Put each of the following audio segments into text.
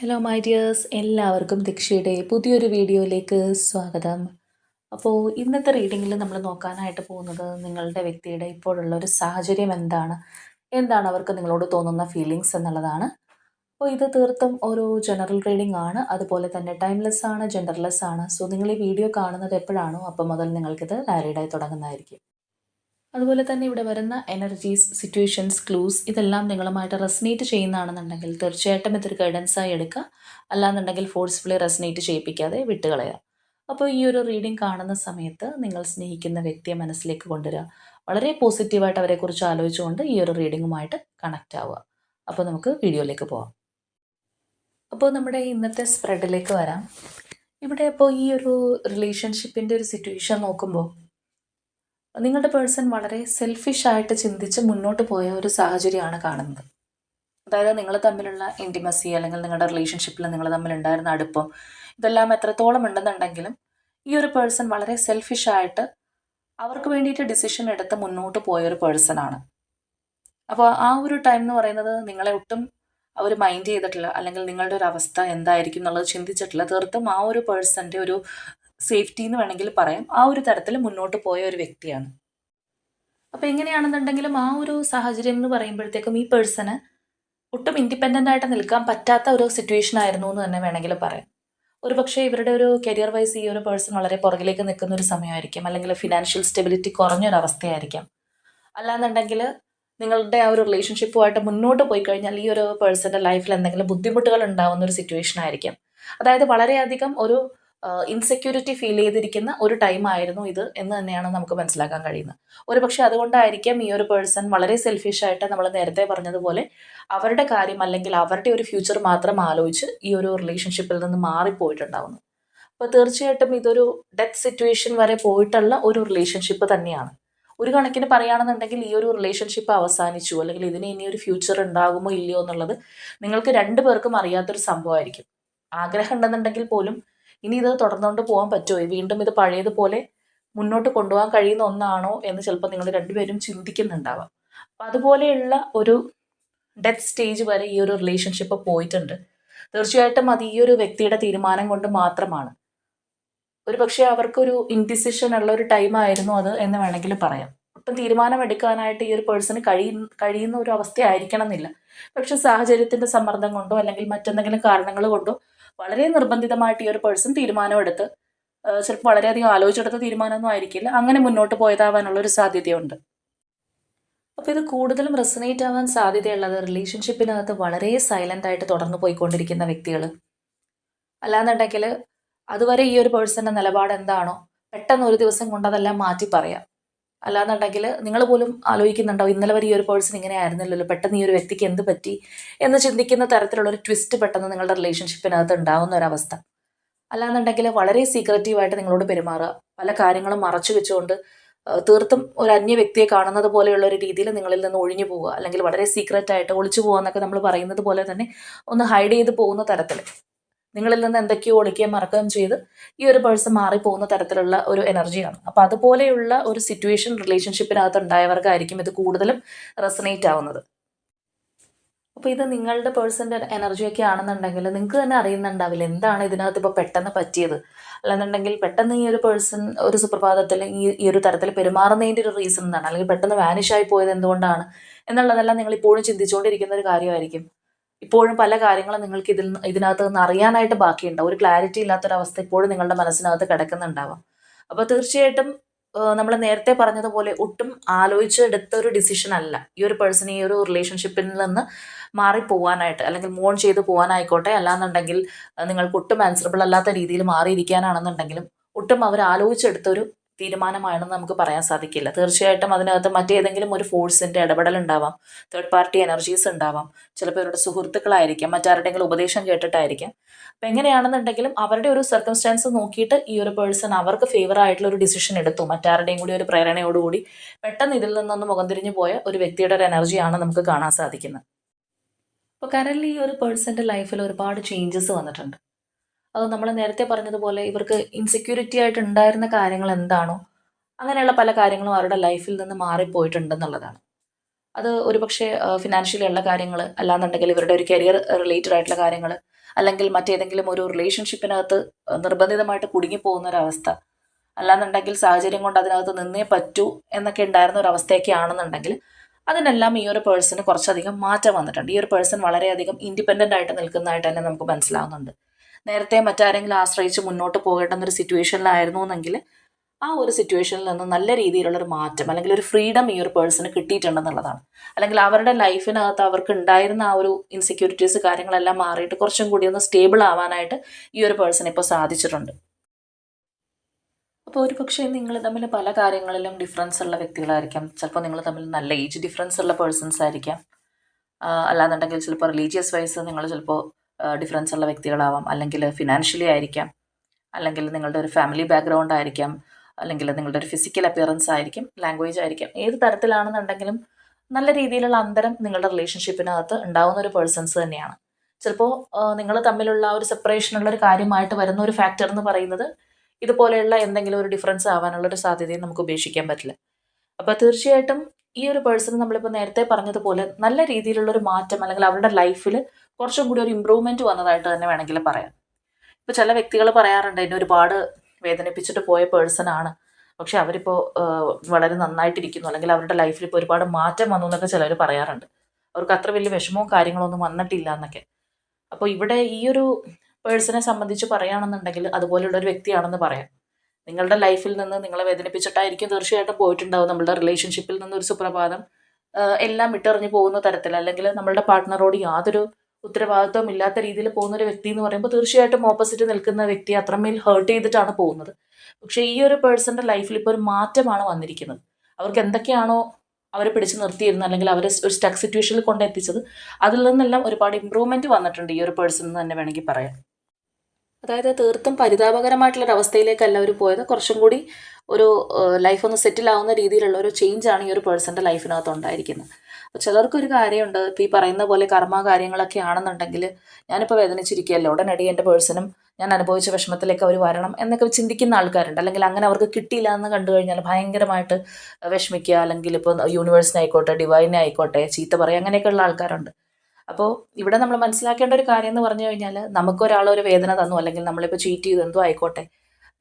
Hello my dears എല്ലാവർക്കും ദീക്ഷയുടെ പുതിയൊരു വീഡിയോയിലേക്ക് സ്വാഗതം. അപ്പോൾ ഇന്നത്തെ റീഡിങ്ങിൽ നമ്മൾ നോക്കാനായിട്ട് പോകുന്നത് നിങ്ങളുടെ വ്യക്തിയുടെ ഇപ്പോഴുള്ള ഒരു സാഹചര്യം എന്താണ്? എന്താണ് അവർക്ക് നിങ്ങളോട് തോന്നുന്ന ഫീലിങ്സ് എന്നുള്ളതാണ്. അപ്പോൾ ഇത് തീർത്തും ഒരു ജനറൽ റീഡിംഗ് ആണ്. അതുപോലെ തന്നെ ടൈംലെസ് ആണ് ജെൻഡർലെസ് ആണ്. സോ നിങ്ങൾ ഈ വീഡിയോ കാണുന്നത് എപ്പോഴാണോ അപ്പോൾ മുതൽ നിങ്ങൾക്കിത് വാലിഡായി തുടങ്ങുന്നതായിരിക്കും. അതുപോലെ തന്നെ ഇവിടെ വരുന്ന എനർജീസ് സിറ്റുവേഷൻസ് ക്ലൂസ് ഇതെല്ലാം നിങ്ങളുമായിട്ട് റെസനേറ്റ് ചെയ്യുന്നതാണെന്നുണ്ടെങ്കിൽ തീർച്ചയായിട്ടും ഇതൊരു ഗൈഡൻസായി എടുക്കുക. അല്ലാന്നുണ്ടെങ്കിൽ ഫോഴ്സ്ഫുള്ളി റെസനേറ്റ് ചെയ്യിപ്പിക്കാതെ വിട്ടുകളയുക. അപ്പോൾ ഈ ഒരു റീഡിംഗ് കാണുന്ന സമയത്ത് നിങ്ങൾ സ്നേഹിക്കുന്ന വ്യക്തിയെ മനസ്സിലേക്ക് കൊണ്ടുവരിക. വളരെ പോസിറ്റീവായിട്ട് അവരെക്കുറിച്ച് ആലോചിച്ചുകൊണ്ട് ഈ ഒരു റീഡിങ്ങുമായിട്ട് കണക്റ്റ് ആവുക. അപ്പോൾ നമുക്ക് വീഡിയോയിലേക്ക് പോവാം. അപ്പോൾ നമ്മുടെ ഇന്നത്തെ സ്പ്രെഡിലേക്ക് വരാം. ഇവിടെ അപ്പോൾ ഈ ഒരു റിലേഷൻഷിപ്പിന്റെ ഒരു സിറ്റുവേഷൻ നോക്കുമ്പോൾ നിങ്ങളുടെ പേഴ്സൺ വളരെ സെൽഫിഷ് ആയിട്ട് ചിന്തിച്ച് മുന്നോട്ട് പോയ ഒരു സാഹചര്യമാണ് കാണുന്നത്. അതായത് നിങ്ങൾ തമ്മിലുള്ള ഇന്റിമസി അല്ലെങ്കിൽ നിങ്ങളുടെ റിലേഷൻഷിപ്പിൽ നിങ്ങൾ തമ്മിൽ ഉണ്ടായിരുന്ന അടുപ്പം ഇതെല്ലാം എത്രത്തോളം ഉണ്ടെന്നുണ്ടെങ്കിലും ഈ ഒരു പേഴ്സൺ വളരെ സെൽഫിഷ് ആയിട്ട് അവർക്ക് വേണ്ടിയിട്ട് ഡിസിഷൻ എടുത്ത് മുന്നോട്ട് പോയ ഒരു പേഴ്സൺ ആണ്. അപ്പോൾ ആ ഒരു ടൈം എന്ന് പറയുന്നത് നിങ്ങളെ ഒട്ടും അവർ മൈൻഡ് ചെയ്തിട്ടില്ല അല്ലെങ്കിൽ നിങ്ങളുടെ ഒരു അവസ്ഥ എന്തായിരിക്കും എന്നുള്ളത് ചിന്തിച്ചിട്ടില്ല. തീർത്തും ആ ഒരു പേഴ്സന്റെ ഒരു സേഫ്റ്റി എന്ന് വേണമെങ്കിൽ പറയാം. ആ ഒരു തരത്തിൽ മുന്നോട്ട് പോയ ഒരു വ്യക്തിയാണ്. അപ്പോൾ എങ്ങനെയാണെന്നുണ്ടെങ്കിലും ആ ഒരു സാഹചര്യം എന്ന് പറയുമ്പോഴത്തേക്കും ഈ പേഴ്സണ് ഒട്ടും ഇൻഡിപെൻഡന്റ് ആയിട്ട് നിൽക്കാൻ പറ്റാത്ത ഒരു സിറ്റുവേഷൻ ആയിരുന്നു എന്ന് തന്നെ വേണമെങ്കിൽ പറയാം. ഒരു പക്ഷേ ഇവരുടെ ഒരു കരിയർ വൈസ് ഈ ഒരു പേഴ്സൺ വളരെ പുറകിലേക്ക് നിൽക്കുന്ന ഒരു സമയമായിരിക്കും. അല്ലെങ്കിൽ ഫിനാൻഷ്യൽ സ്റ്റെബിലിറ്റി കുറഞ്ഞൊരവസ്ഥയായിരിക്കാം അല്ലാന്നുണ്ടെങ്കിൽ നിങ്ങളുടെ ആ ഒരു റിലേഷൻഷിപ്പുമായിട്ട് മുന്നോട്ട് പോയി കഴിഞ്ഞാൽ ഈ ഒരു പേഴ്സന്റെ ലൈഫിൽ എന്തെങ്കിലും ബുദ്ധിമുട്ടുകൾ ഉണ്ടാകുന്ന ഒരു സിറ്റുവേഷൻ ആയിരിക്കാം. അതായത് വളരെയധികം ഒരു ഇൻസെക്യൂരിറ്റി ഫീൽ ചെയ്തിരിക്കുന്ന ഒരു ടൈം ആയിരുന്നു ഇത് എന്ന് തന്നെയാണ് നമുക്ക് മനസ്സിലാക്കാൻ കഴിയുന്നത്. ഒരു പക്ഷേ അതുകൊണ്ടായിരിക്കാം ഈ ഒരു പേഴ്സൺ വളരെ സെൽഫിഷ് ആയിട്ട് നമ്മൾ നേരത്തെ പറഞ്ഞതുപോലെ അവരുടെ കാര്യം അല്ലെങ്കിൽ അവരുടെ ഒരു ഫ്യൂച്ചർ മാത്രം ആലോചിച്ച് ഈ ഒരു റിലേഷൻഷിപ്പിൽ നിന്ന് മാറിപ്പോയിട്ടുണ്ടാവുന്നു. അപ്പോൾ തീർച്ചയായിട്ടും ഇതൊരു ഡെത്ത് സിറ്റുവേഷൻ വരെ പോയിട്ടുള്ള ഒരു റിലേഷൻഷിപ്പ് തന്നെയാണ്. ഒരു കണക്കിന് പറയുകയാണെന്നുണ്ടെങ്കിൽ ഈ ഒരു റിലേഷൻഷിപ്പ് അവസാനിച്ചു അല്ലെങ്കിൽ ഇതിന് ഇനി ഒരു ഫ്യൂച്ചർ ഉണ്ടാകുമോ ഇല്ലയോ എന്നുള്ളത് നിങ്ങൾക്ക് രണ്ടു പേർക്കും അറിയാത്തൊരു സംഭവമായിരിക്കും. ആഗ്രഹം ഉണ്ടെന്നുണ്ടെങ്കിൽ പോലും ഇനി ഇത് തുടർന്നുകൊണ്ട് പോകാൻ പറ്റുമോ? വീണ്ടും ഇത് പഴയതുപോലെ മുന്നോട്ട് കൊണ്ടുപോകാൻ കഴിയുന്ന ഒന്നാണോ എന്ന് ചിലപ്പോൾ നിങ്ങൾ രണ്ടുപേരും ചിന്തിക്കുന്നുണ്ടാവാം. അപ്പം അതുപോലെയുള്ള ഒരു ഡെത്ത് സ്റ്റേജ് വരെ ഈ ഒരു റിലേഷൻഷിപ്പ് പോയിട്ടുണ്ട്. തീർച്ചയായിട്ടും അത് ഈ ഒരു വ്യക്തിയുടെ തീരുമാനം കൊണ്ട് മാത്രമാണ്. ഒരു പക്ഷേ അവർക്കൊരു ഇൻഡിസിഷൻ ഉള്ള ഒരു ടൈം ആയിരുന്നു അത് എന്ന് വേണമെങ്കിൽ പറയാം. ഒട്ടും തീരുമാനമെടുക്കാനായിട്ട് ഈ ഒരു പേഴ്സണ് കഴിയ കഴിയുന്ന ഒരു അവസ്ഥ ആയിരിക്കണം എന്നില്ല പക്ഷെ സാഹചര്യത്തിന്റെ സമ്മർദ്ദം കൊണ്ടോ അല്ലെങ്കിൽ മറ്റെന്തെങ്കിലും കാരണങ്ങൾ കൊണ്ടോ വളരെ നിർബന്ധിതമായിട്ട് ഈ ഒരു പേഴ്സൺ തീരുമാനമെടുത്ത് ചിലപ്പോൾ വളരെയധികം ആലോചിച്ചെടുത്ത തീരുമാനമൊന്നും ആയിരിക്കില്ല. അങ്ങനെ മുന്നോട്ട് പോയതാവാനുള്ള ഒരു സാധ്യതയുണ്ട്. അപ്പോൾ ഇത് കൂടുതലും റെസനേറ്റ് ആവാൻ സാധ്യതയുള്ളത് റിലേഷൻഷിപ്പിനകത്ത് വളരെ സൈലന്റ് ആയിട്ട് തുടർന്നു പോയിക്കൊണ്ടിരിക്കുന്ന വ്യക്തികൾ അല്ലാന്നുണ്ടെങ്കിൽ അതുവരെ ഈ ഒരു പേഴ്സന്റെ നിലപാട് എന്താണോ പെട്ടെന്ന് ഒരു ദിവസം കൊണ്ട് അതെല്ലാം മാറ്റി പറയാം. അല്ലാന്നുണ്ടെങ്കിൽ നിങ്ങൾ പോലും ആലോചിക്കുന്നുണ്ടാവും ഇന്നലെ വരെ ഈ ഒരു പേഴ്സൺ ഇങ്ങനെ ആയിരുന്നില്ലല്ലോ പെട്ടെന്ന് ഈ ഒരു വ്യക്തിക്ക് എന്ത് പറ്റി എന്ന് ചിന്തിക്കുന്ന തരത്തിലുള്ള ഒരു ട്വിസ്റ്റ് പെട്ടെന്ന് നിങ്ങളുടെ റിലേഷൻഷിപ്പിനകത്ത് ഉണ്ടാവുന്ന ഒരവസ്ഥ അല്ലാന്നുണ്ടെങ്കിൽ വളരെ സീക്രറ്റീവായിട്ട് നിങ്ങളോട് പെരുമാറുക. പല കാര്യങ്ങളും മറച്ചു വെച്ചുകൊണ്ട് തീർത്തും ഒരു അന്യ വ്യക്തിയെ കാണുന്നത് പോലെയുള്ള ഒരു രീതിയിൽ നിങ്ങളിൽ നിന്ന് ഒഴിഞ്ഞു പോവുക. അല്ലെങ്കിൽ വളരെ സീക്രറ്റ് ആയിട്ട് ഒളിച്ചു പോകുക എന്നൊക്കെ നമ്മൾ പറയുന്നത് പോലെ തന്നെ ഒന്ന് ഹൈഡ് ചെയ്ത് പോകുന്ന തരത്തിൽ. നിങ്ങളിൽ നിന്ന് എന്തൊക്കെയോ ഒളിക്കുകയും മറക്കുകയും ചെയ്ത് ഈ ഒരു പേഴ്സൺ മാറിപ്പോകുന്ന തരത്തിലുള്ള ഒരു എനർജിയാണ് അപ്പോൾ അതുപോലെയുള്ള ഒരു സിറ്റുവേഷൻ റിലേഷൻഷിപ്പിനകത്ത് ഉണ്ടായവർക്കായിരിക്കും ഇത് കൂടുതലും റെസനേറ്റ് ആവുന്നത്. അപ്പോൾ ഇത് നിങ്ങളുടെ പേഴ്സന്റെ എനർജിയൊക്കെ ആണെന്നുണ്ടെങ്കിൽ നിങ്ങൾക്ക് തന്നെ അറിയുന്നുണ്ടാവില്ല എന്താണ് ഇതിനകത്ത് ഇപ്പോൾ പെട്ടെന്ന് പറ്റിയത്. അല്ലെന്നുണ്ടെങ്കിൽ പെട്ടെന്ന് ഈ ഒരു പേഴ്സൺ ഒരു സുപ്രഭാതത്തിൽ ഈ ഈ ഒരു തരത്തിൽ പെരുമാറുന്നതിന്റെ ഒരു റീസൺ എന്താണ് അല്ലെങ്കിൽ പെട്ടെന്ന് വാനിഷായി പോയത് എന്തുകൊണ്ടാണ്? എന്നുള്ളതെല്ലാം നിങ്ങൾ ഇപ്പോഴും ചിന്തിച്ചുകൊണ്ടിരിക്കുന്ന ഒരു കാര്യമായിരിക്കും. ഇപ്പോഴും പല കാര്യങ്ങളും നിങ്ങൾക്ക് ഇതിൽ ഇതിനകത്ത് നിന്ന് അറിയാനായിട്ട് ബാക്കിയുണ്ടാവും ഒരു ക്ലാരിറ്റി ഇല്ലാത്തൊരവസ്ഥ ഇപ്പോഴും നിങ്ങളുടെ മനസ്സിനകത്ത് കിടക്കുന്നുണ്ടാവാം. അപ്പോൾ തീർച്ചയായിട്ടും നമ്മൾ നേരത്തെ പറഞ്ഞതുപോലെ ഒട്ടും ആലോചിച്ചെടുത്ത ഒരു ഡിസിഷൻ അല്ല. ഈ ഒരു പേഴ്സൺ ഈ ഒരു റിലേഷൻഷിപ്പിൽ നിന്ന് മാറി പോകാനായിട്ട് അല്ലെങ്കിൽ മോൺ ചെയ്ത് പോകാനായിക്കോട്ടെ അല്ലാന്നുണ്ടെങ്കിൽ നിങ്ങൾക്ക് ഒട്ടും ആൻസറബിൾ അല്ലാത്ത രീതിയിൽ മാറിയിരിക്കാനാണെന്നുണ്ടെങ്കിലും ഒട്ടും അവർ ആലോചിച്ചെടുത്തൊരു തീരുമാനമാണെന്ന് നമുക്ക് പറയാൻ സാധിക്കില്ല. തീർച്ചയായിട്ടും അതിനകത്ത് മറ്റേതെങ്കിലും ഒരു ഫോഴ്സിന്റെ ഇടപെടൽ ഉണ്ടാവാം. തേർഡ് പാർട്ടി എനർജീസ് ഉണ്ടാവാം. ചിലപ്പോൾ ഇവരുടെ സുഹൃത്തുക്കളായിരിക്കാം. മറ്റാരുടെങ്കിലും ഉപദേശം കേട്ടിട്ടായിരിക്കാം. അപ്പം എങ്ങനെയാണെന്നുണ്ടെങ്കിലും അവരുടെ ഒരു സർക്കംസ്റ്റാൻസ് നോക്കിയിട്ട് ഈ ഒരു പേഴ്സൺ അവർക്ക് ഫേവർ ആയിട്ടുള്ള ഒരു ഡിസിഷൻ എടുത്തു. മറ്റാരുടെയും കൂടി ഒരു പ്രേരണയോടുകൂടി പെട്ടെന്ന് ഇതിൽ നിന്നൊന്ന് മുഖം തിരിഞ്ഞു പോയ ഒരു വ്യക്തിയുടെ ഒരു എനർജിയാണ് നമുക്ക് കാണാൻ സാധിക്കുന്നത്. അപ്പോൾ കറൻലി ഈ ഒരു പേഴ്സന്റെ ലൈഫിൽ ഒരുപാട് ചേഞ്ചസ് വന്നിട്ടുണ്ട്. അത് നമ്മൾ നേരത്തെ പറഞ്ഞതുപോലെ ഇവർക്ക് ഇൻസെക്യൂരിറ്റി ആയിട്ട് ഉണ്ടായിരുന്ന കാര്യങ്ങൾ എന്താണോ അങ്ങനെയുള്ള പല കാര്യങ്ങളും അവരുടെ ലൈഫിൽ നിന്ന് മാറിപ്പോയിട്ടുണ്ടെന്നുള്ളതാണ്. അത് ഒരുപക്ഷെ ഫിനാൻഷ്യലി ഉള്ള കാര്യങ്ങൾ അല്ലാന്നുണ്ടെങ്കിൽ ഇവരുടെ ഒരു കരിയർ റിലേറ്റഡ് ആയിട്ടുള്ള കാര്യങ്ങൾ അല്ലെങ്കിൽ മറ്റേതെങ്കിലും ഒരു റിലേഷൻഷിപ്പിനകത്ത് നിർബന്ധിതമായിട്ട് കുടുങ്ങിപ്പോകുന്ന ഒരവസ്ഥ അല്ലാന്നുണ്ടെങ്കിൽ സാഹചര്യം കൊണ്ട് അതിനകത്ത് നിന്നേ പറ്റൂ എന്നൊക്കെ ഉണ്ടായിരുന്ന ഒരു അവസ്ഥയൊക്കെ ആണെന്നുണ്ടെങ്കിൽ അതിനെല്ലാം ഈ ഒരു പേഴ്സന് കുറച്ചധികം മാറ്റം വന്നിട്ടുണ്ട്. ഈ ഒരു പേഴ്സൺ വളരെയധികം ഇൻഡിപെൻഡന്റ് ആയിട്ട് നിൽക്കുന്നതായിട്ട് തന്നെ നമുക്ക് മനസ്സിലാവുന്നുണ്ട്. നേരത്തെ മറ്റാരെങ്കിലും ആശ്രയിച്ച് മുന്നോട്ട് പോകേണ്ടുന്ന ഒരു സിറ്റുവേഷനിലായിരുന്നു എന്നെങ്കിൽ ആ ഒരു സിറ്റുവേഷനിൽ നിന്ന് നല്ല രീതിയിലുള്ള ഒരു മാറ്റം അല്ലെങ്കിൽ ഒരു ഫ്രീഡം ഈ ഒരു പേഴ്സണ് കിട്ടിയിട്ടുണ്ടെന്നുള്ളതാണ്. അല്ലെങ്കിൽ അവരുടെ ലൈഫിനകത്ത് അവർക്ക് ഉണ്ടായിരുന്ന ആ ഒരു ഇൻസെക്യൂരിറ്റീസ് കാര്യങ്ങളെല്ലാം മാറിയിട്ട് കുറച്ചും കൂടി ഒന്ന് സ്റ്റേബിൾ ആവാനായിട്ട് ഈ ഒരു പേഴ്സൺ ഇപ്പോൾ സാധിച്ചിട്ടുണ്ട്. അപ്പോൾ ഒരു പക്ഷേ നിങ്ങൾ തമ്മിൽ പല കാര്യങ്ങളിലും ഡിഫറൻസ് ഉള്ള വ്യക്തികളായിരിക്കാം. ചിലപ്പോൾ നിങ്ങൾ തമ്മിൽ നല്ല ഏജ് ഡിഫറൻസ് ഉള്ള പേഴ്സൺസ് ആയിരിക്കാം. അല്ലാന്നുണ്ടെങ്കിൽ ചിലപ്പോൾ റിലീജിയസ് വൈസ് നിങ്ങൾ ചിലപ്പോൾ ഡിഫറൻസ് ഉള്ള വ്യക്തികളാവാം. അല്ലെങ്കിൽ ഫിനാൻഷ്യലി ആയിരിക്കാം. അല്ലെങ്കിൽ നിങ്ങളുടെ ഒരു ഫാമിലി ബാക്ക്ഗ്രൗണ്ട് ആയിരിക്കാം. അല്ലെങ്കിൽ നിങ്ങളുടെ ഒരു ഫിസിക്കൽ അപ്പിയറൻസ് ആയിരിക്കും. ലാംഗ്വേജ് ആയിരിക്കും. ഏത് തരത്തിലാണെന്നുണ്ടെങ്കിലും നല്ല രീതിയിലുള്ള അന്തരം നിങ്ങളുടെ റിലേഷൻഷിപ്പിനകത്ത് ഉണ്ടാവുന്ന ഒരു പേഴ്സൺസ് തന്നെയാണ്. ചിലപ്പോൾ നിങ്ങൾ തമ്മിലുള്ള ഒരു സെപ്പറേഷനുള്ള ഒരു കാര്യമായിട്ട് വരുന്ന ഒരു ഫാക്ടർ എന്ന് പറയുന്നത് ഇതുപോലെയുള്ള എന്തെങ്കിലും ഒരു ഡിഫറൻസ് ആവാനുള്ള ഒരു സാധ്യതയും നമുക്ക് ഉപേക്ഷിക്കാൻ പറ്റില്ല. അപ്പോൾ തീർച്ചയായിട്ടും ഈ ഒരു പേഴ്സൺ നമ്മളിപ്പോൾ നേരത്തെ പറഞ്ഞതുപോലെ നല്ല രീതിയിലുള്ള ഒരു മാറ്റം അല്ലെങ്കിൽ അവരുടെ ലൈഫിൽ കുറച്ചും കൂടി ഒരു ഇമ്പ്രൂവ്മെന്റ് വന്നതായിട്ട് തന്നെ വേണമെങ്കിൽ പറയാം. ഇപ്പോൾ ചില വ്യക്തികൾ പറയാറുണ്ട് എന്നെ ഒരുപാട് വേദനിപ്പിച്ചിട്ട് പോയ പേഴ്സൺ ആണ്. പക്ഷെ അവരിപ്പോൾ വളരെ നന്നായിട്ടിരിക്കുന്നു. അല്ലെങ്കിൽ അവരുടെ ലൈഫിൽ ഇപ്പോൾ ഒരുപാട് മാറ്റം വന്നു എന്നൊക്കെ ചിലർ പറയാറുണ്ട്. അവർക്ക് അത്ര വലിയ വിഷമവും കാര്യങ്ങളോ ഒന്നും വന്നിട്ടില്ല എന്നൊക്കെ. അപ്പോൾ ഇവിടെ ഈ ഒരു പേഴ്സണെ സംബന്ധിച്ച് പറയുകയാണെന്നുണ്ടെങ്കിൽ അതുപോലെയുള്ള ഒരു വ്യക്തിയാണെന്ന് പറയാം. നിങ്ങളുടെ ലൈഫിൽ നിന്ന് നിങ്ങളെ വേദനിപ്പിച്ചിട്ടായിരിക്കും തീർച്ചയായിട്ടും പോയിട്ടുണ്ടാവും നമ്മളുടെ റിലേഷൻഷിപ്പിൽ നിന്ന് ഒരു സുപ്രഭാതം എല്ലാം വിട്ടെറിഞ്ഞു പോകുന്ന തരത്തിൽ. അല്ലെങ്കിൽ നമ്മളുടെ പാർട്ട്ണറോട് യാതൊരു ഉത്തരവാദിത്വം ഇല്ലാത്ത രീതിയിൽ പോകുന്ന ഒരു വ്യക്തി എന്ന് പറയുമ്പോൾ തീർച്ചയായിട്ടും ഓപ്പോസിറ്റ് നിൽക്കുന്ന വ്യക്തി അത്രമേൽ ഹേർട്ട് ചെയ്തിട്ടാണ് പോകുന്നത്. പക്ഷേ ഈ ഒരു പേഴ്സന്റെ ലൈഫിൽ ഇപ്പോൾ ഒരു മാറ്റമാണ് വന്നിരിക്കുന്നത്. അവർക്ക് എന്തൊക്കെയാണോ അവരെ പിടിച്ചു നിർത്തിയിരുന്നത് അല്ലെങ്കിൽ അവരെ ഒരു സ്റ്റക്ക് സിറ്റുവേഷനിൽ കൊണ്ടെത്തിച്ചത് അതിൽ നിന്നെല്ലാം ഒരുപാട് ഇമ്പ്രൂവ്മെന്റ് വന്നിട്ടുണ്ട് ഈ ഒരു പേഴ്സൺ എന്ന് തന്നെ വേണമെങ്കിൽ പറയാം. അതായത് തീർത്തും പരിതാപകരമായിട്ടുള്ളൊരു അവസ്ഥയിലേക്കല്ല അവർ പോയത്. കുറച്ചും കൂടി ഒരു ലൈഫ് ഒന്ന് സെറ്റിൽ ആവുന്ന രീതിയിലുള്ള ഒരു ചേഞ്ചാണ് ഈ ഒരു പേഴ്സന്റെ ലൈഫിനകത്ത് ഉണ്ടായിരിക്കുന്നത്. അപ്പോൾ ചിലർക്കൊരു കാര്യമുണ്ട്. ഇപ്പോൾ ഈ പറയുന്ന പോലെ കർമ്മ കാര്യങ്ങളൊക്കെ ആണെന്നുണ്ടെങ്കിൽ ഞാനിപ്പോൾ വേദനിച്ചിരിക്കുകയല്ലോ? ഉടനടി എന്റെ പേഴ്സണും ഞാൻ അനുഭവിച്ച വിഷമത്തിലേക്ക് അവർ വരണം എന്നൊക്കെ ചിന്തിക്കുന്ന ആൾക്കാരുണ്ട്. അല്ലെങ്കിൽ അങ്ങനെ അവർക്ക് കിട്ടിയില്ല എന്ന് കണ്ടു കഴിഞ്ഞാൽ ഭയങ്കരമായിട്ട് വിഷമിക്കുക. അല്ലെങ്കിൽ ഇപ്പോൾ യൂണിവേഴ്സിനായിക്കോട്ടെ ഡിവൈനെ ആയിക്കോട്ടെ ചീത്ത പറയുക അങ്ങനെയൊക്കെയുള്ള ആൾക്കാരുണ്ട്. അപ്പോൾ ഇവിടെ നമ്മൾ മനസ്സിലാക്കേണ്ട ഒരു കാര്യം എന്ന് പറഞ്ഞു കഴിഞ്ഞാൽ നമുക്കൊരാൾ ഒരു വേദന തന്നു. അല്ലെങ്കിൽ നമ്മളിപ്പോൾ ചീറ്റ് ചെയ്തു എന്തോ ആയിക്കോട്ടെ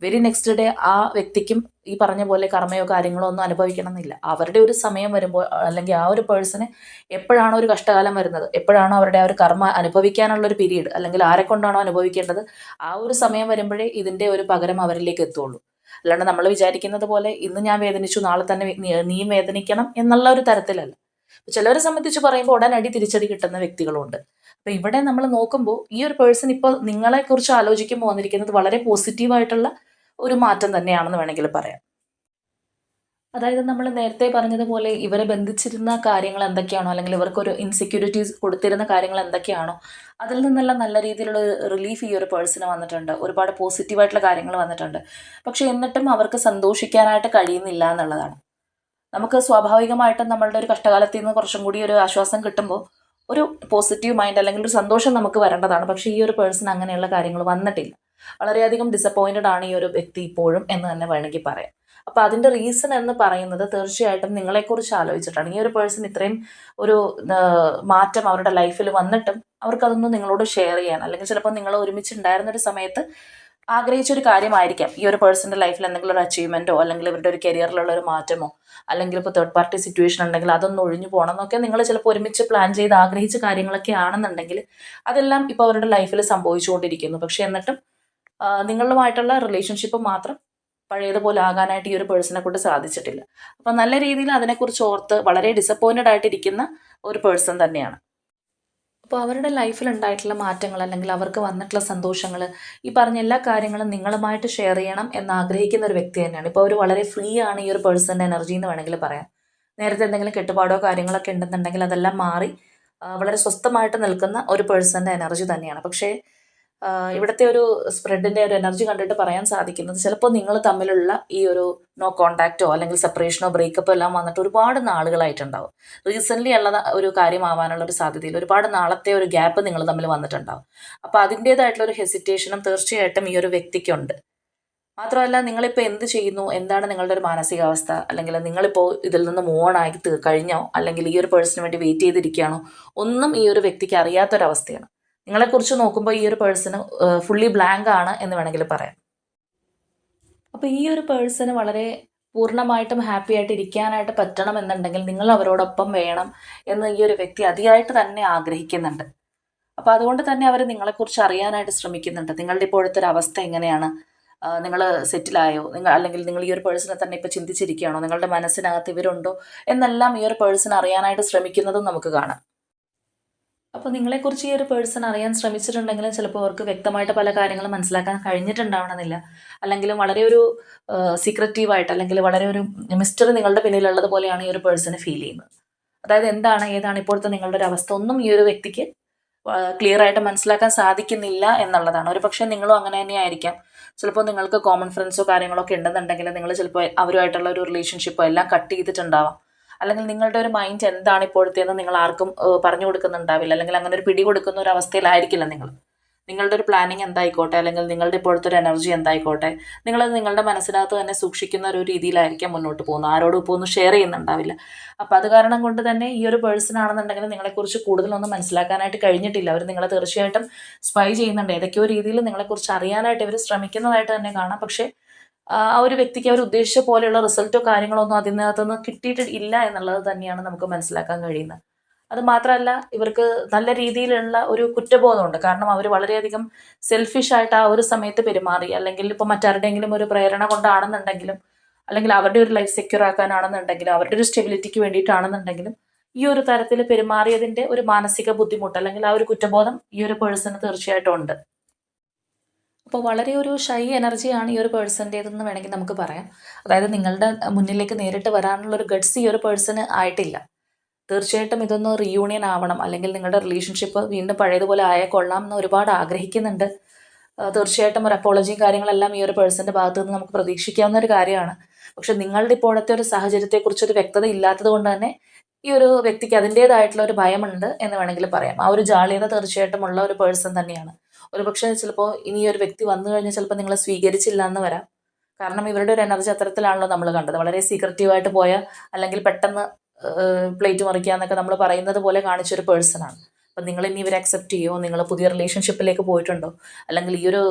വെരി നെക്സ്റ്റ് ഡേ ആ വ്യക്തിക്കും ഈ പറഞ്ഞ പോലെ കർമ്മയോ കാര്യങ്ങളോ ഒന്നും അനുഭവിക്കണം എന്നില്ല അവരുടെ ഒരു സമയം വരുമ്പോൾ അല്ലെങ്കിൽ ആ ഒരു പേഴ്സണ് എപ്പോഴാണോ ഒരു കഷ്ടകാലം വരുന്നത്? എപ്പോഴാണോ അവരുടെ ആ ഒരു കർമ്മ അനുഭവിക്കാനുള്ള ഒരു പീരീഡ് അല്ലെങ്കിൽ ആരെ കൊണ്ടാണോ അനുഭവിക്കേണ്ടത്? ആ ഒരു സമയം വരുമ്പോഴേ ഇതിന്റെ ഒരു പകരം അവരിലേക്ക് എത്തുള്ളൂ. അല്ലാണ്ട് നമ്മൾ വിചാരിക്കുന്നത് പോലെ ഇന്ന് ഞാൻ വേദനിച്ചു നാളെ തന്നെ നീ- വേദനിക്കണം എന്നുള്ള ഒരു തരത്തിലല്ല. ചിലരെ സംബന്ധിച്ച് പറയുമ്പോൾ ഉടനടി തിരിച്ചടി കിട്ടുന്ന വ്യക്തികളുണ്ട്. അപ്പൊ ഇവിടെ നമ്മൾ നോക്കുമ്പോൾ ഈ ഒരു പേഴ്സൺ ഇപ്പോൾ നിങ്ങളെ കുറിച്ച് ആലോചിക്കുമ്പോൾ വന്നിരിക്കുന്നത് വളരെ പോസിറ്റീവായിട്ടുള്ള ഒരു മാറ്റം തന്നെയാണെന്ന് വേണമെങ്കിൽ പറയാം. അതായത് നമ്മൾ നേരത്തെ പറഞ്ഞതുപോലെ ഇവരെ ബന്ധിച്ചിരുന്ന കാര്യങ്ങൾ എന്തൊക്കെയാണോ അല്ലെങ്കിൽ ഇവർക്ക് ഒരു ഇൻസെക്യൂരിറ്റീസ് കൊടുത്തിരുന്ന കാര്യങ്ങൾ എന്തൊക്കെയാണോ അതിൽ നിന്നെല്ലാം നല്ല രീതിയിലുള്ള റിലീഫ് ഈ ഒരു പേഴ്സണ് വന്നിട്ടുണ്ട്. ഒരുപാട് പോസിറ്റീവായിട്ടുള്ള കാര്യങ്ങൾ വന്നിട്ടുണ്ട്. പക്ഷെ എന്നിട്ടും അവർക്ക് സന്തോഷിക്കാനായിട്ട് കഴിയുന്നില്ല എന്നുള്ളതാണ്. നമുക്ക് സ്വാഭാവികമായിട്ടും നമ്മളുടെ ഒരു കഷ്ടകാലത്തിൽ നിന്ന് കുറച്ചും കൂടി ഒരു ആശ്വാസം കിട്ടുമ്പോൾ ഒരു പോസിറ്റീവ് മൈൻഡ് അല്ലെങ്കിൽ ഒരു സന്തോഷം നമുക്ക് വരേണ്ടതാണ്. പക്ഷേ ഈ ഒരു പേഴ്സൺ അങ്ങനെയുള്ള കാര്യങ്ങൾ വന്നിട്ടില്ല. വളരെയധികം ഡിസപ്പോയിന്റഡ് ആണ് ഈ ഒരു വ്യക്തി ഇപ്പോഴും എന്ന് തന്നെ വേണമെങ്കിൽ പറയാം. അപ്പോൾ അതിന്റെ റീസൺ എന്ന് പറയുന്നത് തീർച്ചയായിട്ടും നിങ്ങളെക്കുറിച്ച് ആലോചിച്ചിട്ടാണ്. ഈ ഒരു പേഴ്സൺ ഇത്രയും ഒരു മാറ്റം അവരുടെ ലൈഫിൽ വന്നിട്ടും അവർക്കതൊന്നും നിങ്ങളോട് ഷെയർ ചെയ്യാൻ അല്ലെങ്കിൽ ചിലപ്പോൾ നിങ്ങൾ ഒരുമിച്ചുണ്ടായിരുന്ന ഒരു സമയത്ത് ആഗ്രഹിച്ച ഒരു കാര്യമായിരിക്കാം. ഈ ഒരു പേഴ്സന്റെ ലൈഫിൽ എന്തെങ്കിലും ഒരു അച്ചീവ്മെന്റോ അല്ലെങ്കിൽ ഇവരുടെ ഒരു കരിയറിലുള്ള ഒരു മാറ്റമോ അല്ലെങ്കിൽ ഇപ്പോൾ തേർഡ് പാർട്ടി സിറ്റുവേഷൻ ഉണ്ടെങ്കിൽ അതൊന്നും ഒഴിഞ്ഞു പോകണം എന്നൊക്കെ നിങ്ങൾ ചിലപ്പോൾ ഒരുമിച്ച് പ്ലാൻ ചെയ്ത് ആഗ്രഹിച്ച കാര്യങ്ങളൊക്കെ ആണെന്നുണ്ടെങ്കിൽ അതെല്ലാം ഇപ്പോൾ അവരുടെ ലൈഫിൽ സംഭവിച്ചുകൊണ്ടിരിക്കുന്നു. പക്ഷെ എന്നിട്ടും നിങ്ങളുമായിട്ടുള്ള റിലേഷൻഷിപ്പ് മാത്രം പഴയതുപോലെ ആകാനായിട്ട് ഈ ഒരു പേഴ്സണെ കൊണ്ട് സാധിച്ചിട്ടില്ല. അപ്പം നല്ല രീതിയിൽ അതിനെക്കുറിച്ച് ഓർത്ത് വളരെ ഡിസപ്പോയിന്റഡ് ആയിട്ടിരിക്കുന്ന ഒരു പേഴ്സൺ തന്നെയാണ്. അപ്പോൾ അവരുടെ ലൈഫിൽ ഉണ്ടായിട്ടുള്ള മാറ്റങ്ങൾ അല്ലെങ്കിൽ അവർക്ക് വന്നിട്ടുള്ള സന്തോഷങ്ങൾ ഈ പറഞ്ഞ എല്ലാ കാര്യങ്ങളും നിങ്ങളുമായിട്ട് ഷെയർ ചെയ്യണം എന്ന് ആഗ്രഹിക്കുന്ന ഒരു വ്യക്തി തന്നെയാണ്. ഇപ്പോൾ അവർ വളരെ ഫ്രീ ആണ് ഈ ഒരു പേഴ്സന്റെ എനർജി എന്ന് വേണമെങ്കിൽ പറയാം. നേരത്തെ എന്തെങ്കിലും കെട്ടുപാടോ കാര്യങ്ങളൊക്കെ ഉണ്ടെന്നുണ്ടെങ്കിൽ അതെല്ലാം മാറി വളരെ സ്വസ്ഥമായിട്ട് നിൽക്കുന്ന ഒരു പേഴ്സന്റെ എനർജി തന്നെയാണ്. പക്ഷേ ഇവിടുത്തെ ഒരു സ്പ്രെഡിന്റെ ഒരു എനർജി കണ്ടിട്ട് പറയാൻ സാധിക്കുന്നത് ചിലപ്പോൾ നിങ്ങൾ തമ്മിലുള്ള ഈ ഒരു നോ കോണ്ടാക്റ്റോ അല്ലെങ്കിൽ സെപ്പറേഷനോ ബ്രേക്കപ്പോ എല്ലാം വന്നിട്ട് ഒരുപാട് നാളുകളായിട്ടുണ്ടാവും. റീസെന്റ്ലി ഉള്ള ഒരു കാര്യമാവാനുള്ള ഒരു സാധ്യതയിൽ ഒരുപാട് നാളത്തെ ഒരു ഗ്യാപ്പ് നിങ്ങൾ തമ്മിൽ വന്നിട്ടുണ്ടാവും. അപ്പോൾ അതിന്റേതായിട്ടുള്ള ഒരു ഹെസിറ്റേഷനും തീർച്ചയായിട്ടും ഈ ഒരു വ്യക്തിക്കുണ്ട്. മാത്രമല്ല നിങ്ങളിപ്പോൾ എന്ത് ചെയ്യുന്നു? എന്താണ് നിങ്ങളുടെ ഒരു മാനസികാവസ്ഥ? അല്ലെങ്കിൽ നിങ്ങളിപ്പോൾ ഇതിൽ നിന്ന് മൂവ് ആയി കഴിഞ്ഞോ? അല്ലെങ്കിൽ ഈ ഒരു പേഴ്സണിന് വേണ്ടി വെയിറ്റ് ചെയ്തിരിക്കുകയാണോ? ഒന്നും ഈ ഒരു വ്യക്തിക്ക് അറിയാത്തൊരവസ്ഥയാണ്. നിങ്ങളെക്കുറിച്ച് നോക്കുമ്പോൾ ഈ ഒരു പേഴ്സണ് ഫുള്ളി ബ്ലാങ്ക് ആണ് എന്ന് വേണമെങ്കിൽ പറയാം. അപ്പോൾ ഈ ഒരു പേഴ്സണ് വളരെ പൂർണമായിട്ടും ഹാപ്പി ആയിട്ട് ഇരിക്കാനായിട്ട് പറ്റണം എന്നുണ്ടെങ്കിൽ നിങ്ങൾ അവരോടൊപ്പം വേണം എന്ന് ഈ ഒരു വ്യക്തി അതിയായിട്ട് തന്നെ ആഗ്രഹിക്കുന്നുണ്ട്. അപ്പോൾ അതുകൊണ്ട് തന്നെ അവർ നിങ്ങളെക്കുറിച്ച് അറിയാനായിട്ട് ശ്രമിക്കുന്നുണ്ട്. നിങ്ങളുടെ ഇപ്പോഴത്തെ ഒരു അവസ്ഥ എങ്ങനെയാണ്? നിങ്ങൾ സെറ്റിലായോ? നിങ്ങൾ അല്ലെങ്കിൽ നിങ്ങൾ ഈ ഒരു പേഴ്സണെ തന്നെ ഇപ്പോൾ ചിന്തിച്ചിരിക്കുകയാണോ? നിങ്ങളുടെ മനസ്സിനകത്ത് ഇവരുണ്ടോ? എന്നെല്ലാം ഈ ഒരു പേഴ്സൺ അറിയാനായിട്ട് ശ്രമിക്കുന്നതും നമുക്ക് കാണാം. അപ്പോൾ നിങ്ങളെക്കുറിച്ച് ഈ ഒരു പേഴ്സൺ അറിയാൻ ശ്രമിച്ചിട്ടുണ്ടെങ്കിലും ചിലപ്പോൾ അവർക്ക് വ്യക്തമായിട്ട് പല കാര്യങ്ങളും മനസ്സിലാക്കാൻ കഴിഞ്ഞിട്ടുണ്ടാവണമെന്നില്ല. അല്ലെങ്കിൽ വളരെ ഒരു സീക്രറ്റീവായിട്ട് അല്ലെങ്കിൽ വളരെ ഒരു മിസ്റ്ററി നിങ്ങളുടെ പിന്നിലുള്ളത് പോലെയാണ് ഈ ഒരു പേഴ്സണ് ഫീൽ ചെയ്യുന്നത്. അതായത് എന്താണ് ഏതാണ് ഇപ്പോഴത്തെ നിങ്ങളുടെ ഒരു അവസ്ഥ? ഒന്നും ഈ ഒരു വ്യക്തിക്ക് ക്ലിയർ ആയിട്ട് മനസ്സിലാക്കാൻ സാധിക്കുന്നില്ല എന്നുള്ളതാണ്. ഒരു പക്ഷേ നിങ്ങളും അങ്ങനെ തന്നെയായിരിക്കാം ചിലപ്പോൾ നിങ്ങൾക്ക് കോമൺ ഫ്രണ്ട്സോ കാര്യങ്ങളോ ഒക്കെ ഉണ്ടെന്നുണ്ടെങ്കിൽ നിങ്ങൾ ചിലപ്പോൾ അവരുമായിട്ടുള്ള ഒരു റിലേഷൻഷിപ്പോ എല്ലാം കട്ട് ചെയ്തിട്ടുണ്ടാവാം. അല്ലെങ്കിൽ നിങ്ങളുടെ ഒരു മൈൻഡ് എന്താണ് ഇപ്പോഴത്തേന്ന് നിങ്ങൾ ആർക്കും പറഞ്ഞു കൊടുക്കുന്നുണ്ടാവില്ല. അല്ലെങ്കിൽ അങ്ങനെ ഒരു പിടി കൊടുക്കുന്ന ഒരു അവസ്ഥയിലായിരിക്കില്ല നിങ്ങൾ. നിങ്ങളുടെ ഒരു പ്ലാനിങ് എന്തായിക്കോട്ടെ അല്ലെങ്കിൽ നിങ്ങളുടെ ഇപ്പോഴത്തെ ഒരു എനർജി എന്തായിക്കോട്ടെ നിങ്ങളത് നിങ്ങളുടെ മനസ്സിനകത്ത് തന്നെ സൂക്ഷിക്കുന്ന ഒരു രീതിയിലായിരിക്കാം മുന്നോട്ട് പോകുന്നത്. ആരോടും ഇപ്പോൾ ഒന്നും ഷെയർ ചെയ്യുന്നുണ്ടാവില്ല. അപ്പം അത് കാരണം കൊണ്ട് തന്നെ ഈ ഒരു പേഴ്സൺ ആണെന്നുണ്ടെങ്കിൽ നിങ്ങളെക്കുറിച്ച് കൂടുതലൊന്നും മനസ്സിലാക്കാനായിട്ട് കഴിഞ്ഞിട്ടില്ല. അവർ നിങ്ങളെ തീർച്ചയായിട്ടും സ്പൈ ചെയ്യുന്നുണ്ട്. ഏതൊക്കെയോ രീതിയിൽ നിങ്ങളെക്കുറിച്ച് അറിയാനായിട്ട് ഇവർ ശ്രമിക്കുന്നതായിട്ട് തന്നെ കാണാം. പക്ഷേ ആ ഒരു വ്യക്തിക്ക് അവർ ഉദ്ദേശിച്ച പോലെയുള്ള റിസൾട്ടോ കാര്യങ്ങളോ ഒന്നും അതിനകത്തുനിന്ന് കിട്ടിയിട്ട് ഇല്ല എന്നുള്ളത് തന്നെയാണ് നമുക്ക് മനസ്സിലാക്കാൻ കഴിയുന്നത്. അത് മാത്രമല്ല ഇവർക്ക് നല്ല രീതിയിലുള്ള ഒരു കുറ്റബോധമുണ്ട്. കാരണം അവർ വളരെയധികം സെൽഫിഷ് ആയിട്ട് ആ ഒരു സമയത്ത് പെരുമാറി. അല്ലെങ്കിൽ ഇപ്പോൾ മറ്റാരുടെയെങ്കിലും ഒരു പ്രേരണ കൊണ്ടാണെന്നുണ്ടെങ്കിലും അല്ലെങ്കിൽ അവരുടെ ഒരു ലൈഫ് സെക്യൂർ ആക്കാനാണെന്നുണ്ടെങ്കിലും അവരുടെ ഒരു സ്റ്റെബിലിറ്റിക്ക് വേണ്ടിയിട്ടാണെന്നുണ്ടെങ്കിലും ഈ ഒരു തരത്തിൽ പെരുമാറിയതിന്റെ ഒരു മാനസിക ബുദ്ധിമുട്ട് അല്ലെങ്കിൽ ആ ഒരു കുറ്റബോധം ഈ ഒരു പേഴ്സണ് തീർച്ചയായിട്ടും ഉണ്ട്. അപ്പോൾ വളരെ ഒരു ഷൈ എനർജിയാണ് ഈ ഒരു പേഴ്സന്റേതെന്ന് വേണമെങ്കിൽ നമുക്ക് പറയാം. അതായത് നിങ്ങളുടെ മുന്നിലേക്ക് നേരിട്ട് വരാനുള്ള ഒരു ഗഡ്സ് ഈ ഒരു പേഴ്സണ് ആയിട്ടില്ല. തീർച്ചയായിട്ടും ഇതൊന്ന് റീയൂണിയൻ ആവണം. അല്ലെങ്കിൽ നിങ്ങളുടെ റിലേഷൻഷിപ്പ് വീണ്ടും പഴയതുപോലെ ആയ കൊള്ളാം എന്ന് ഒരുപാട് ആഗ്രഹിക്കുന്നുണ്ട്. തീർച്ചയായിട്ടും ഒരു അപ്പോളജിയും കാര്യങ്ങളെല്ലാം ഈ ഒരു പേഴ്സന്റെ ഭാഗത്തു നിന്ന് നമുക്ക് പ്രതീക്ഷിക്കാവുന്ന ഒരു കാര്യമാണ്. പക്ഷെ നിങ്ങളുടെ ഇപ്പോഴത്തെ ഒരു സാഹചര്യത്തെക്കുറിച്ച് ഒരു വ്യക്തത ഇല്ലാത്തത് കൊണ്ട് തന്നെ ഈ ഒരു വ്യക്തിക്ക് അതിന്റെതായിട്ടുള്ള ഒരു ഭയമുണ്ട് എന്ന് വേണമെങ്കിൽ പറയാം. ആ ഒരു ജാള്യത തീർച്ചയായിട്ടും ഉള്ള ഒരു പേഴ്സൺ തന്നെയാണ്. ഒരു പക്ഷേ ചിലപ്പോൾ ഇനി ഒരു വ്യക്തി വന്നു കഴിഞ്ഞാൽ ചിലപ്പോൾ നിങ്ങളെ സ്വീകരിച്ചില്ല എന്ന് വരാം. കാരണം ഇവരുടെ ഒരു എനർജി അത്തരത്തിലാണല്ലോ നമ്മൾ കണ്ടത്. വളരെ സീക്രറ്റീവായിട്ട് പോയ അല്ലെങ്കിൽ പെട്ടെന്ന് പ്ലേറ്റ് മറിക്കുക എന്നൊക്കെ നമ്മൾ പറയുന്നത് പോലെ കാണിച്ചൊരു പേഴ്സണാണ് അപ്പം നിങ്ങൾ ഇനി ഇവരെ അക്സെപ്റ്റ് ചെയ്യുമോ നിങ്ങൾ പുതിയ റിലേഷൻഷിപ്പിലേക്ക് പോയിട്ടുണ്ടോ? അല്ലെങ്കിൽ ഈ ഒരു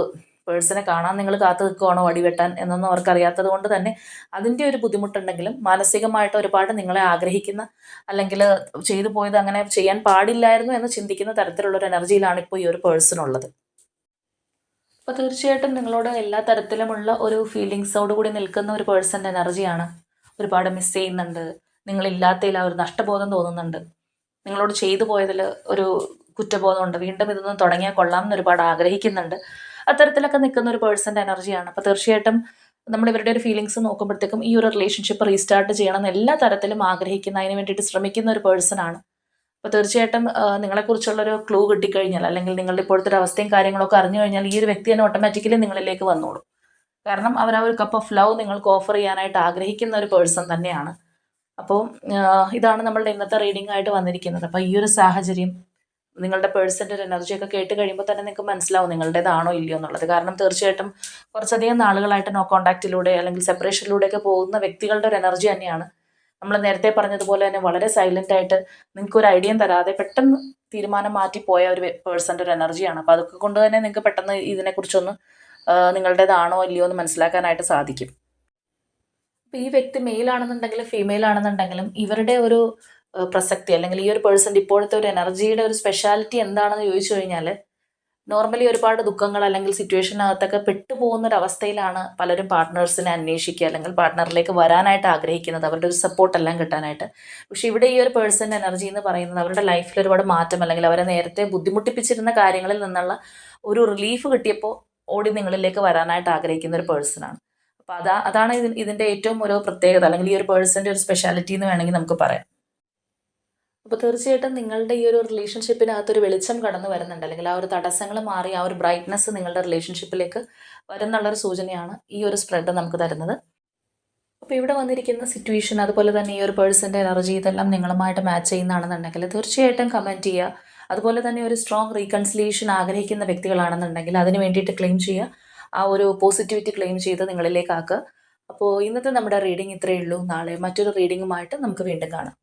പേഴ്സണെ കാണാൻ നിങ്ങൾ കാത്തു നിൽക്കുവാണോ അടിവെട്ടാൻ എന്നൊന്നും അവർക്ക് അറിയാത്തത് കൊണ്ട് തന്നെ അതിന്റെ ഒരു ബുദ്ധിമുട്ടുണ്ടെങ്കിലും മാനസികമായിട്ട് ഒരുപാട് നിങ്ങളെ ആഗ്രഹിക്കുന്ന അല്ലെങ്കിൽ ചെയ്തു പോയത് അങ്ങനെ ചെയ്യാൻ പാടില്ലായിരുന്നു എന്ന് ചിന്തിക്കുന്ന തരത്തിലുള്ള ഒരു എനർജിയിലാണ് ഇപ്പോൾ ഈ ഒരു പേഴ്സൺ ഉള്ളത്. അപ്പോൾ തീർച്ചയായിട്ടും നിങ്ങളോട് എല്ലാ തരത്തിലുമുള്ള ഒരു ഫീലിങ്സോട് കൂടി നിൽക്കുന്ന ഒരു പേഴ്സന്റെ എനർജിയാണ് ഒരുപാട് മിസ് ചെയ്യുന്നുണ്ട്. നിങ്ങളില്ലാത്തതിൽ ആ ഒരു നഷ്ടബോധം തോന്നുന്നുണ്ട്. നിങ്ങളോട് ചെയ്തു പോയതിൽ ഒരു കുറ്റബോധമുണ്ട് വീണ്ടും ഇതൊന്നും തുടങ്ങിയാൽ കൊള്ളാം എന്ന് ഒരുപാട് ആഗ്രഹിക്കുന്നുണ്ട്. അത്തരത്തിലൊക്കെ നിൽക്കുന്ന ഒരു പേഴ്സന്റെ എനർജിയാണ് അപ്പോൾ തീർച്ചയായിട്ടും നമ്മൾ ഇവരുടെ ഒരു ഫീലിങ്സ് നോക്കുമ്പോഴത്തേക്കും ഈ ഒരു റിലേഷൻഷിപ്പ് റീസ്റ്റാർട്ട് ചെയ്യണം എന്ന് എല്ലാ തരത്തിലും ആഗ്രഹിക്കുന്ന അതിന് വേണ്ടിയിട്ട് ശ്രമിക്കുന്ന ഒരു പേഴ്സണാണ് അപ്പോൾ തീർച്ചയായിട്ടും നിങ്ങളെക്കുറിച്ചുള്ളൊരു ക്ലൂ കിട്ടിക്കഴിഞ്ഞാൽ അല്ലെങ്കിൽ നിങ്ങളുടെ ഇപ്പോഴത്തെ ഒരു അവസ്ഥയും കാര്യങ്ങളൊക്കെ അറിഞ്ഞു കഴിഞ്ഞാൽ ഈ ഒരു വ്യക്തി തന്നെ ഓട്ടോമാറ്റിക്കലി നിങ്ങളിലേക്ക് വന്നോളും. കാരണം അവർ ആ ഒരു കപ്പ് ഓഫ് ലവ് നിങ്ങൾക്ക് ഓഫർ ചെയ്യാനായിട്ട് ആഗ്രഹിക്കുന്ന ഒരു പേഴ്സൺ തന്നെയാണ്. അപ്പോൾ ഇതാണ് നമ്മളുടെ ഇന്നത്തെ റീഡിംഗ് ആയിട്ട് വന്നിരിക്കുന്നത്. അപ്പോൾ ഈ ഒരു സാഹചര്യം നിങ്ങളുടെ പേഴ്സന്റെ ഒരു എനർജിയൊക്കെ കേട്ട് കഴിയുമ്പോൾ തന്നെ നിങ്ങൾക്ക് മനസ്സിലാവും നിങ്ങളുടേതാണോ ഇല്ലയോ എന്നുള്ളത്. കാരണം തീർച്ചയായിട്ടും കുറച്ചധികം നാളുകളായിട്ട് നോ കോൺടാക്റ്റിലൂടെ അല്ലെങ്കിൽ സെപ്പറേഷനിലൂടെയൊക്കെ പോകുന്ന വ്യക്തികളുടെ ഒരു എനർജി തന്നെയാണ്. നമ്മൾ നേരത്തെ പറഞ്ഞതുപോലെ തന്നെ വളരെ സൈലന്റ് ആയിട്ട് നിങ്ങൾക്ക് ഒരു ഐഡിയയും തരാതെ പെട്ടെന്ന് തീരുമാനം മാറ്റി പോയ ഒരു പേഴ്സന്റെ ഒരു എനർജിയാണ് അപ്പോൾ അതൊക്കെ കൊണ്ട് തന്നെ നിങ്ങൾക്ക് പെട്ടെന്ന് ഇതിനെക്കുറിച്ചൊന്ന് നിങ്ങളുടേതാണോ ഇല്ലയോ എന്ന് മനസ്സിലാക്കാനായിട്ട് സാധിക്കും. അപ്പോൾ ഈ വ്യക്തി മെയിൽ ആണെന്നുണ്ടെങ്കിലും ഫീമെയിൽ ആണെന്നുണ്ടെങ്കിലും ഇവരുടെ ഒരു പ്രസക്തി അല്ലെങ്കിൽ ഈ ഒരു പേഴ്സന്റെ ഇപ്പോഴത്തെ ഒരു എനർജിയുടെ ഒരു സ്പെഷ്യാലിറ്റി എന്താണെന്ന് ചോദിച്ചു കഴിഞ്ഞാൽ നോർമലി ഒരുപാട് ദുഃഖങ്ങൾ അല്ലെങ്കിൽ സിറ്റുവേഷനകത്തൊക്കെ പെട്ടുപോകുന്ന ഒരു അവസ്ഥയിലാണ് പലരും പാർട്ട്നേഴ്സിനെ അന്വേഷിക്കുക അല്ലെങ്കിൽ പാർട്ട്ണറിലേക്ക് വരാനായിട്ട് ആഗ്രഹിക്കുന്നത്. അവരുടെ ഒരു സപ്പോർട്ടെല്ലാം കിട്ടാനായിട്ട്. പക്ഷേ ഇവിടെ ഈ ഒരു പേഴ്സന്റെ എനർജി എന്ന് പറയുന്നത് അവരുടെ ലൈഫിൽ ഒരുപാട് മാറ്റം അല്ലെങ്കിൽ അവരെ നേരത്തെ ബുദ്ധിമുട്ടിപ്പിച്ചിരുന്ന കാര്യങ്ങളിൽ നിന്നുള്ള ഒരു റിലീഫ് കിട്ടിയപ്പോൾ ഓടി നിങ്ങളിലേക്ക് വരാനായിട്ട് ആഗ്രഹിക്കുന്ന ഒരു പേഴ്സണാണ് അപ്പോൾ അതാ അതാണ് ഇതിന്റെ ഏറ്റവും ഒരു പ്രത്യേകത അല്ലെങ്കിൽ ഈ ഒരു പേഴ്സന്റെ ഒരു സ്പെഷ്യാലിറ്റി എന്ന് വേണമെങ്കിൽ നമുക്ക് പറയാം. അപ്പോൾ തീർച്ചയായിട്ടും നിങ്ങളുടെ ഈ ഒരു റിലേഷൻഷിപ്പിനകത്തൊരു വെളിച്ചം കടന്നു വരുന്നുണ്ട്. അല്ലെങ്കിൽ ആ ഒരു തടസ്സങ്ങൾ മാറി ആ ഒരു ബ്രൈറ്റ്നസ് നിങ്ങളുടെ റിലേഷൻഷിപ്പിലേക്ക് വരുന്നുള്ളൊരു സൂചനയാണ് ഈ ഒരു സ്പ്രെഡ് നമുക്ക് തരുന്നത്. അപ്പോൾ ഇവിടെ വന്നിരിക്കുന്ന സിറ്റുവേഷൻ അതുപോലെ തന്നെ ഈ ഒരു പേഴ്സന്റെ എനർജി ഇതെല്ലാം നിങ്ങളുമായിട്ട് മാച്ച് ചെയ്യുന്നതാണെന്നുണ്ടെങ്കിൽ തീർച്ചയായിട്ടും കമന്റ് ചെയ്യുക. അതുപോലെ തന്നെ ഒരു സ്ട്രോങ് റീകൺസിലിയേഷൻ ആഗ്രഹിക്കുന്ന വ്യക്തികളാണെന്നുണ്ടെങ്കിൽ അതിന് വേണ്ടിയിട്ട് ക്ലെയിം ചെയ്യുക. ആ ഒരു പോസിറ്റിവിറ്റി ക്ലെയിം ചെയ്ത് നിങ്ങളിലേക്കാക്കുക അപ്പോൾ ഇന്നത്തെ നമ്മുടെ റീഡിംഗ് ഇത്രയേ ഉള്ളൂ. നാളെ മറ്റൊരു റീഡിങ്ങുമായിട്ട് നമുക്ക് വീണ്ടും കാണാം.